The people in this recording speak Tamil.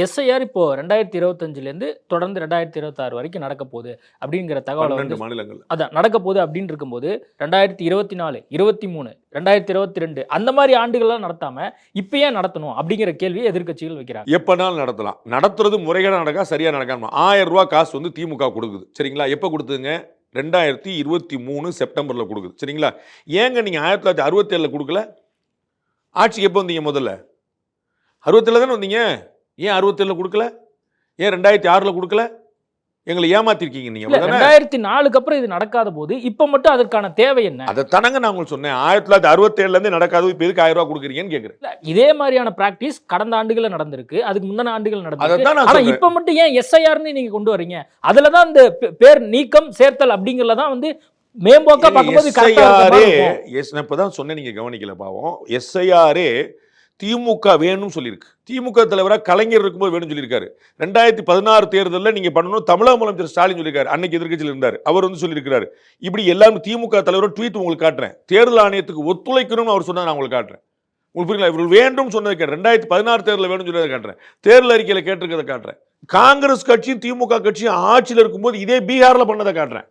எஸ்ஐஆர் இப்போ ரெண்டாயிரத்தி இருபத்தஞ்சுலேருந்து தொடர்ந்து ரெண்டாயிரத்தி இருபத்தாறு வரைக்கும் நடக்க போகுது அப்படிங்கிற தகவலை வந்து மாநிலங்கள். அதான் நடக்க போகுது அப்படின்னு இருக்கும்போது ரெண்டாயிரத்தி இருபத்தி நாலு இருபத்தி மூணு ரெண்டாயிரத்தி இருபத்தி ரெண்டு அந்த மாதிரி ஆண்டுகள்லாம் நடத்தாம இப்போ ஏன் நடத்தணும் அப்படிங்கிற கேள்வியை எதிர்க்கட்சிகள் வைக்கிறாங்க. எப்பனாலும் நடத்தலாம். நடத்துறது முறையாக நடக்கா சரியா நடக்காம. ஆயிரம் ரூபாய் காசு வந்து திமுக கொடுக்குது. சரிங்களா? எப்போ கொடுத்துங்க ரெண்டாயிரத்தி இருபத்தி மூணு செப்டம்பரில் கொடுக்குது. சரிங்களா? ஏங்க நீங்கள் ஆயிரத்தி தொள்ளாயிரத்தி அறுபத்தேழில் கொடுக்கல? ஆட்சிக்கு எப்போ வந்தீங்க முதல்ல? அறுபத்தேழில் தானே வந்தீங்க? ஏன் அறுபத்தேழில் கொடுக்கல? ஏன் ரெண்டாயிரத்தி ஆறில் கொடுக்கல? எங்களை ஏமாத்திருக்கீங்க நீங்கள் ரெண்டாயிரத்தி நாலுக்கு அப்புறம் இது நடக்காத போது இப்போ மட்டும் அதற்கான தேவை என்ன? அதை தானங்க நான் உங்களுக்கு சொன்னேன். ஆயிரத்தி தொள்ளாயிரத்தி அறுபத்தேழுலேருந்து நடக்காது. இப்போ எதுக்கு ஆயிரம் ரூபாய் கொடுக்குறீங்கன்னு கேட்குறேன் இல்ல, இதே மாதிரியான பிராக்டிஸ் கடந்த ஆண்டுகள்ல நடந்திருக்கு. அதுக்கு முந்தின ஆண்டுகள் நடந்திருக்கு. நான் ஆனா. இப்ப மட்டும் ஏன் எஸ்ஐஆர்னு நீங்க கொண்டு வர்றீங்க அதுலதான் இந்த பே- பேர் நீக்கம் சேர்த்தல் அப்படிங்கறத தான் வந்து மேம்போக்கா பார்க்கும்போது எஸ்ஐஆரே இப்பதான் சொன்னேன் நீங்க கவனிக்கல பாவம். எஸ்ஐஆரே திமுக வேணும்னு சொல்லியிருக்கு. திமுக தலைவராக கலைஞர் இருக்கும்போது வேணும்னு சொல்லியிருக்காரு. ரெண்டாயிரத்தி பதினாறு தேர்தலில் நீங்கள் பண்ணணும் தமிழக முதலமைச்சர் ஸ்டாலின் சொல்லியிருக்காரு. அன்னைக்கு எதிர்க்கட்சியில் இருந்தார். அவர் வந்து சொல்லியிருக்கிறார். இப்படி எல்லாரும் திமுக தலைவரோட ட்வீட் உங்களுக்கு காட்டுறேன். தேர்தல் ஆணையத்துக்கு ஒத்துழைக்கணும்னு அவர் சொன்னார் நான் உங்களுக்கு காட்டுறேன். உங்களுக்கு புரியல இவர்கள் வேண்டும் சொன்னதை கேட்டேன் ரெண்டாயிரத்தி பதினாறு தேர்தலில் வேணும்னு சொன்னதை காட்டுறேன். தேர்தல் அறிக்கையில் கேட்டிருக்கிறத காட்டுறேன். காங்கிரஸ் கட்சியும் திமுக கட்சியும் ஆட்சியில் இருக்கும்போது இதே பீகாரில் பண்ணதை காட்டுறேன்.